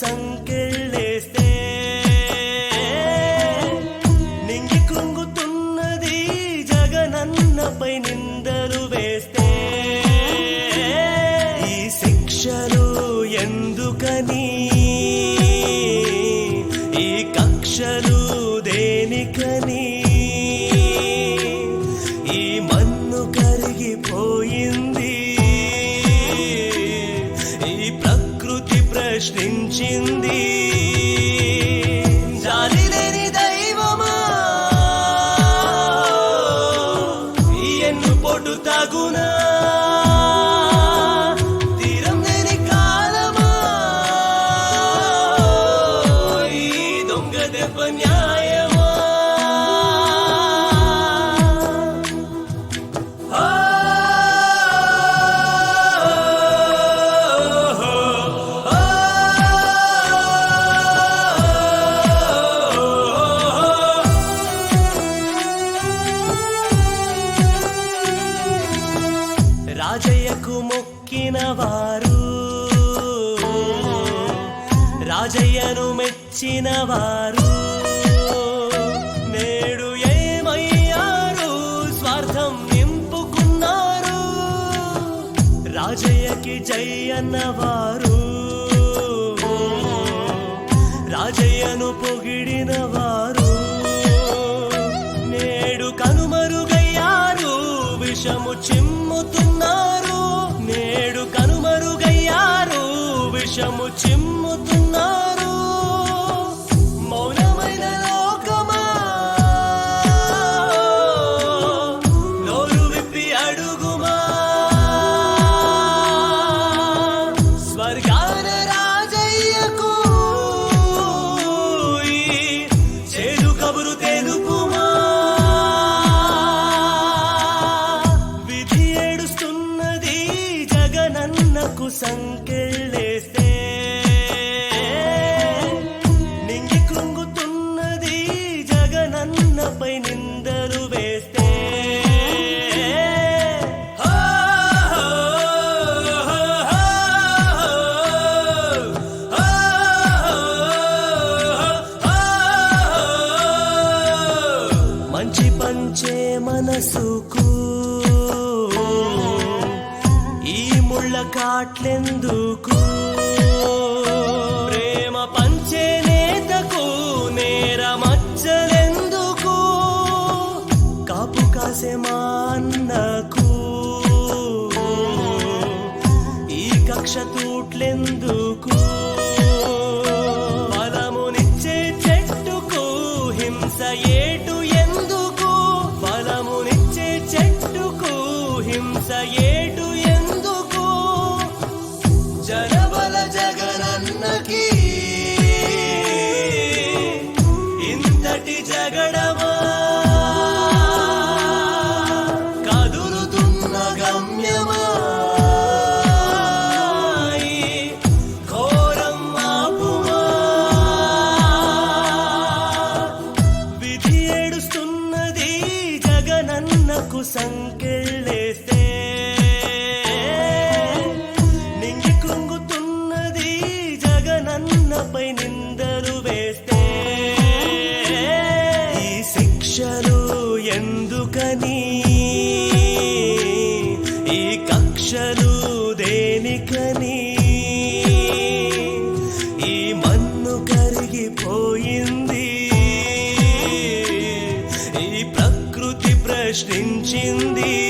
ಸಂಕೇ ప్రశ్నించింది జాలి రాజయ్యకు మొక్కిన వారు రాజయ్యను మెచ్చిన వారు నేడు ఏమయ్యారు? స్వార్థం నింపుకున్నారు. రాజయ్యకి జై అన్నవారు రాజయ్యను పొగిడిన వారు నేడు కనుమరుగయ్యారు. విషము చిమ్ముతున్నారు మనసుకు. ఈ ముళ్ళ కాట్లెందుకు? ప్రేమ పంచే నేతకు నేరమచ్చలెందుకు కాపు కాసే మా అన్నకు. ఈ కక్ష తూట్లెందుకు? ఫలమునిచ్చే చెట్టుకు హింస ఏటు ఏ ఏటు ఎందుకు? జనబల జగనన్నకి ఇంతటి జగడమా? కదులుతున్న గమ్యమా? ఈ కక్షలు దేనికని? ఈ మన్ను కరిగిపోయింది. ఈ ప్రకృతి ప్రశ్నించింది.